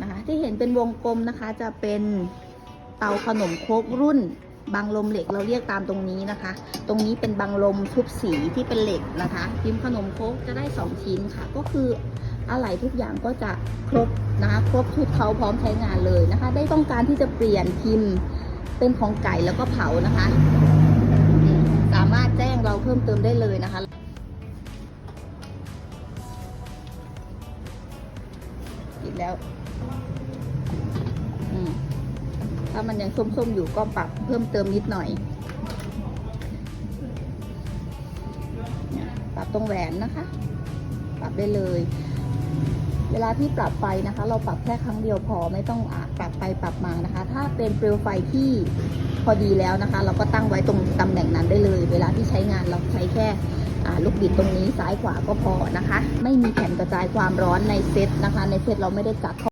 นะคะที่เห็นเป็นวงกลมนะคะจะเป็นเตาขนมครกรุ่นบังลมเหล็กเราเรียกตามตรงนี้นะคะ ตรงนี้เป็นบังลมทุบสีที่เป็นเหล็กนะคะพิมพ์ขนมครกจะได้ 2 ชิ้นค่ะ ก็คืออะไหล่ทุกอย่างก็จะครบนะคะครบชุดเขาพร้อมใช้งานเลยนะคะ ได้ต้องการที่จะเปลี่ยนพิมพ์เป็นของไก่แล้วก็เผานะคะ สามารถแจ้งเราเพิ่มเติมได้เลยนะคะ แล้วถ้ามันยังส้มๆอยู่ก็ปรับเพิ่มเติมนิดหน่อย ปรับตรงแหวนนะคะ ปรับได้เลย เวลาที่ปรับไฟนะคะ เราปรับแค่ครั้งเดียวพอไม่ต้องอปรับไปปรับมานะคะ ถ้าเป็นเปลวไฟที่พอดีแล้วนะคะ เราก็ตั้งไว้ตรงตำแหน่งนั้นได้เลย เวลาที่ใช้งานเราใช้แค่ ลูกบิดตรงนี้ซ้ายขวาก็พอนะคะ ไม่มีแผ่นกระจายความร้อนในเซตนะคะ ในเซตเราไม่ได้จัด